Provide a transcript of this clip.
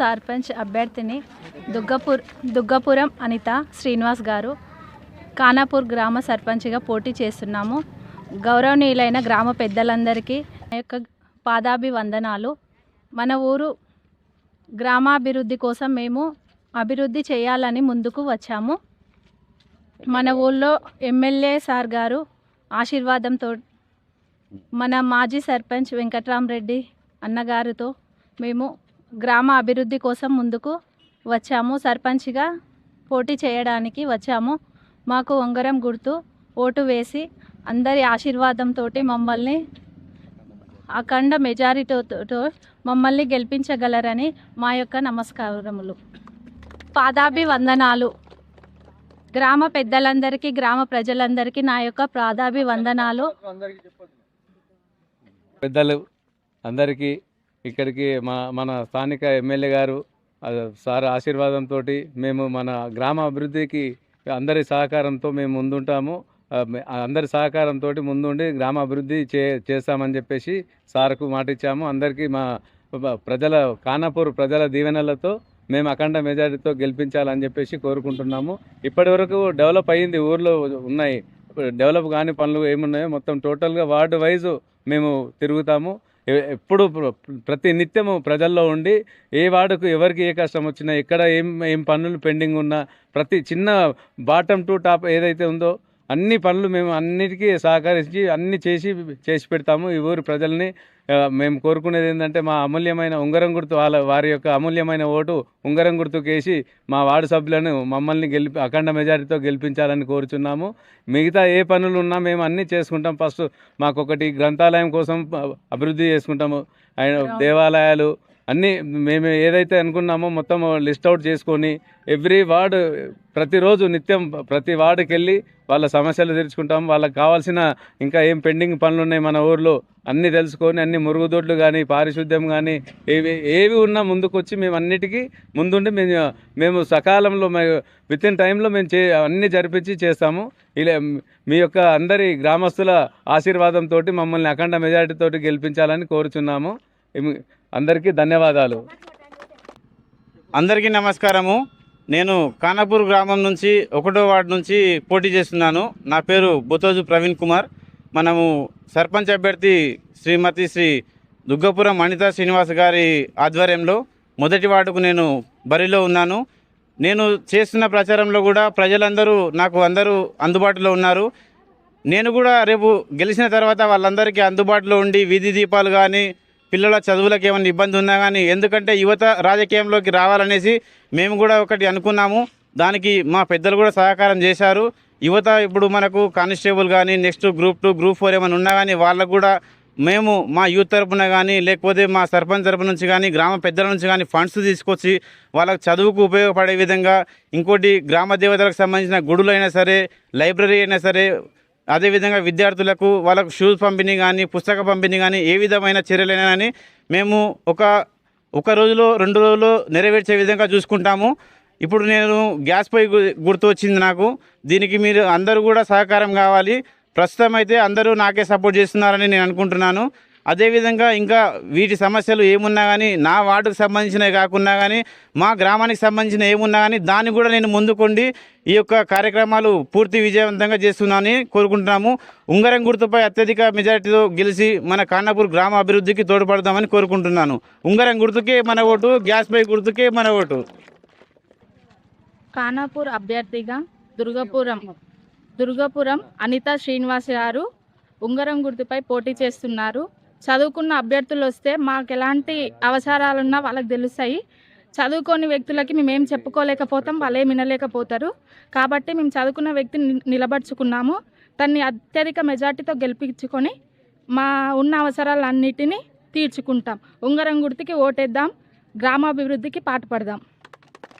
సర్పంచ్ అభ్యర్థిని దుగ్గపూర్ దుగ్గపురం అనిత శ్రీనివాస్ గారు. ఖానాపూర్ గ్రామ సర్పంచ్గా పోటీ చేస్తున్నాము. గౌరవనీయులైన గ్రామ పెద్దలందరికీ యొక్క యొక్క పాదాభివందనాలు. మన ఊరు గ్రామాభివృద్ధి కోసం మేము అభివృద్ధి చేయాలని ముందుకు వచ్చాము. మన ఊళ్ళో ఎమ్మెల్యే సార్ గారు ఆశీర్వాదంతో మన మాజీ సర్పంచ్ వెంకట్రామరెడ్డి అన్నగారితో మేము గ్రామ అభివృద్ధి కోసం ముందుకు వచ్చాము. సర్పంచ్గా పోటీ చేయడానికి వచ్చాము. మాకు ఉంగరం గుర్తు ఓటు వేసి అందరి ఆశీర్వాదంతో మమ్మల్ని అఖండ మెజారిటీతో మమ్మల్ని గెలిపించగలరని మా యొక్క నమస్కారములు. పాదాభివందనాలు. గ్రామ పెద్దలందరికీ గ్రామ ప్రజలందరికీ నా యొక్క పాదాభివందనాలు. పెద్దలు అందరికీ ఇక్కడికి మా మన స్థానిక ఎమ్మెల్యే గారు సార్ ఆశీర్వాదంతో మేము మన గ్రామ అభివృద్ధికి అందరి సహకారంతో మేము ముందుంటాము. అందరి సహకారంతో ముందుండి గ్రామ అభివృద్ధి చే చేస్తామని చెప్పేసి సార్కు మాట ఇచ్చాము అందరికీ మా ప్రజల కానాపూర్ ప్రజల దీవెనలతో మేము అఖండ మెజారిటీతో గెలిపించాలని చెప్పేసి కోరుకుంటున్నాము. ఇప్పటి వరకు డెవలప్ అయ్యింది ఊర్లో ఉన్నాయి. డెవలప్ కాని పనులు ఏమున్నాయో మొత్తం టోటల్గా వార్డు వైజు మేము తిరుగుతాము. ఎప్పుడు ప్ర- ప్రతి నిత్యము ప్రజల్లో ఉండి ఏ వాడుకు ఎవరికి ఏ కష్టం వచ్చినా ఎక్కడ ఏం ఏం పనులు పెండింగ్ ఉన్నా ప్రతి చిన్న బాటమ్ టు టాప్ ఏదైతే ఉందో అన్ని పనులు మేము అన్నిటికీ సహకరించి అన్ని చేసి చేసి పెడతాము ఈ ఊరి ప్రజల్ని. మేము కోరుకునేది ఏంటంటే మా అమూల్యమైన ఉంగరం గుర్తు వాళ్ళ వారి యొక్క అమూల్యమైన ఓటు ఉంగరం గుర్తుకేసి మా వార్డు సభ్యులను మమ్మల్ని గెలిపి అఖండ మెజారిటీతో గెలిపించాలని కోరుచున్నాము. మిగతా ఏ పనులు ఉన్నా మేము అన్నీ చేసుకుంటాం. ఫస్ట్ మాకు ఒకటి గ్రంథాలయం కోసం అభివృద్ధి చేసుకుంటాము. ఆయన దేవాలయాలు అన్నీ మేము ఏదైతే అనుకున్నామో మొత్తం లిస్ట్ అవుట్ చేసుకొని ఎవ్రీ వార్డ్ ప్రతిరోజు నిత్యం ప్రతి వార్డుకి వెళ్ళి వాళ్ళ సమస్యలు తీర్చుకుంటాం. వాళ్ళకి కావాల్సిన ఇంకా ఏం పెండింగ్ పనులు ఉన్నాయి మన ఊర్లో అన్నీ తెలుసుకొని అన్ని మురుగుదొడ్లు కానీ పారిశుద్ధ్యం కానీ ఏవి ఏవి ఉన్నా ముందుకొచ్చి మేము అన్నిటికీ ముందుండి మేము మేము సకాలంలో విత్ ఇన్ టైంలో మేము చే అన్నీ జరిపించి చేస్తాము. ఇలా మీ యొక్క అందరి గ్రామస్తుల ఆశీర్వాదంతో మమ్మల్ని అఖండ మెజారిటీతో గెలిపించాలని కోరుచున్నాము. అందరికీ ధన్యవాదాలు. అందరికీ నమస్కారము. నేను కానాపూర్ గ్రామం నుంచి ఒకటో వార్డు నుంచి పోటీ చేస్తున్నాను. నా పేరు బుతోజు ప్రవీణ్ కుమార్. మనము సర్పంచ్ అభ్యర్థి శ్రీమతి శ్రీ దుర్గపురం అనిత శ్రీనివాస్ గారి ఆధ్వర్యంలో మొదటి వార్డుకు నేను బరిలో ఉన్నాను. నేను చేస్తున్న ప్రచారంలో కూడా ప్రజలందరూ నాకు అందరూ అందుబాటులో ఉన్నారు. నేను కూడా రేపు గెలిచిన తర్వాత వాళ్ళందరికీ అందుబాటులో ఉండి వీధి దీపాలు కానీ పిల్లల చదువులకు ఏమైనా ఇబ్బంది ఉన్నా కానీ ఎందుకంటే యువత రాజకీయంలోకి రావాలనేసి మేము కూడా ఒకటి అనుకున్నాము. దానికి మా పెద్దలు కూడా సహకారం చేశారు. యువత ఇప్పుడు మనకు కానిస్టేబుల్ కానీ next group two group four ఏమైనా ఉన్నా కానీ వాళ్ళకు కూడా మేము మా యూత్ తరపున కానీ లేకపోతే మా సర్పంచ్ తరపు నుంచి కానీ గ్రామ పెద్దల నుంచి కానీ ఫండ్స్ తీసుకొచ్చి వాళ్ళకు చదువుకు ఉపయోగపడే విధంగా ఇంకోటి గ్రామ దేవతలకు సంబంధించిన గుడులు అయినా సరే లైబ్రరీ అయినా సరే అదేవిధంగా విద్యార్థులకు వాళ్ళకు షూస్ పంపిణీ కానీ పుస్తక పంపిణీ కానీ ఏ విధమైన చర్యలైనా కానీ మేము ఒక ఒక రోజులో రెండు రోజుల్లో నెరవేర్చే విధంగా చూసుకుంటాము. ఇప్పుడు నేను గ్యాస్ పొయ్యి గు- గుర్తు వచ్చింది నాకు. దీనికి మీరు అందరూ కూడా సహకారం కావాలి. ప్రస్తుతం అయితే అందరూ నాకే సపోర్ట్ చేస్తున్నారని నేను అనుకుంటున్నాను. అదేవిధంగా ఇంకా వీటి సమస్యలు ఏమున్నా కానీ నా వార్డుకు సంబంధించినవి కాకుండా కానీ మా గ్రామానికి సంబంధించిన ఏమున్నా కానీ దాన్ని కూడా నేను ముందుకొండి ఈ యొక్క కార్యక్రమాలు పూర్తి విజయవంతంగా చేస్తున్నానని కోరుకుంటున్నాము. ఉంగరం గుర్తుపై అత్యధిక మెజారిటీతో గెలిచి మన కానాపూర్ గ్రామ అభివృద్ధికి తోడ్పడదామని కోరుకుంటున్నాను. ఉంగరం గుర్తుకే మన ఓటు గ్యాస్ పై గుర్తుకే మన ఓటు. ఖానాపూర్ అభ్యర్థిగా దుర్గపురం దుర్గపురం అనిత శ్రీనివాస్ గారు ఉంగరం గుర్తుపై పోటీ చేస్తున్నారు. చదువుకున్న అభ్యర్థులు వస్తే మాకు ఎలాంటి అవసరాలున్నా వాళ్ళకి తెలుస్తాయి. చదువుకోని వ్యక్తులకి మేము ఏం చెప్పుకోలేకపోతాం వాళ్ళు ఏం వినలేకపోతారు. కాబట్టి మేము చదువుకున్న వ్యక్తిని నిలబడుచుకున్నాము దాన్ని అత్యధిక మెజార్టీతో గెలిపించుకొని మా ఉన్న అవసరాలన్నిటినీ తీర్చుకుంటాం. ఉంగరం గుర్తికి ఓటేద్దాం గ్రామాభివృద్ధికి పాటుపడదాం.